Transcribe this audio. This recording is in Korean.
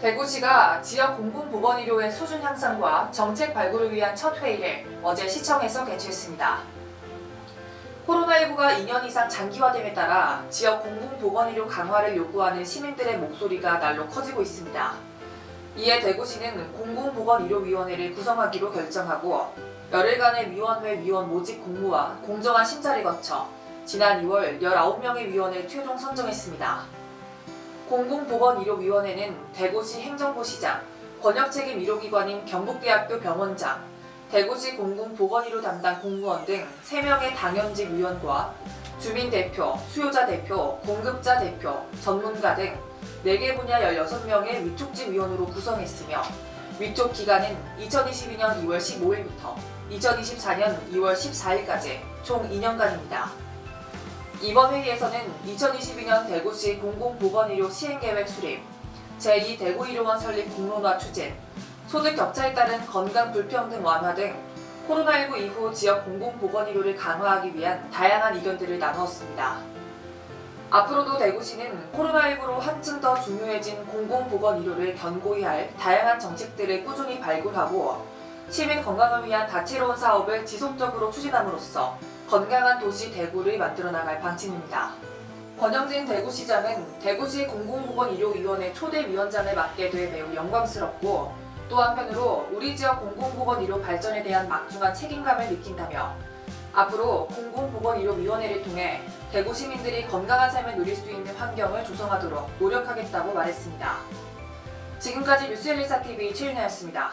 대구시가 지역 공공보건 의료의 수준 향상과 정책 발굴을 위한 첫 회의를 어제 시청에서 개최했습니다. 코로나19가 2년 이상 장기화됨에 따라 지역 공공보건 의료 강화를 요구하는 시민들의 목소리가 날로 커지고 있습니다. 이에 대구시는 공공보건의료위원회를 구성하기로 결정하고 열흘간의 위원회 위원 모집 공모와 공정한 심사를 거쳐 지난 2월 19명의 위원을 최종 선정했습니다. 공공보건의료위원회는 대구시 행정부시장, 권역책임 의료기관인 경북대학교 병원장, 대구시 공공보건의료 담당 공무원 등 3명의 당연직 위원과 주민대표, 수요자 대표, 공급자 대표, 전문가 등 4개 분야 16명의 위촉직 위원으로 구성했으며 위촉 기간은 2022년 2월 15일부터 2024년 2월 14일까지 총 2년간입니다. 이번 회의에서는 2022년 대구시 공공보건의료 시행계획 수립, 제2대구의료원 설립 공론화 추진, 소득 격차에 따른 건강 불평등 완화 등 코로나19 이후 지역 공공보건의료를 강화하기 위한 다양한 의견들을 나누었습니다. 앞으로도 대구시는 코로나19로 한층 더 중요해진 공공보건의료를 견고히 할 다양한 정책들을 꾸준히 발굴하고 시민 건강을 위한 다채로운 사업을 지속적으로 추진함으로써 건강한 도시 대구를 만들어 나갈 방침입니다. 권영진 대구시장은 대구시 공공보건의료위원회 초대 위원장을 맡게 돼 매우 영광스럽고 또 한편으로 우리 지역 공공보건의료 발전에 대한 막중한 책임감을 느낀다며 앞으로 공공보건의료위원회를 통해 대구 시민들이 건강한 삶을 누릴 수 있는 환경을 조성하도록 노력하겠다고 말했습니다. 지금까지 뉴스엘리사TV 최윤아였습니다.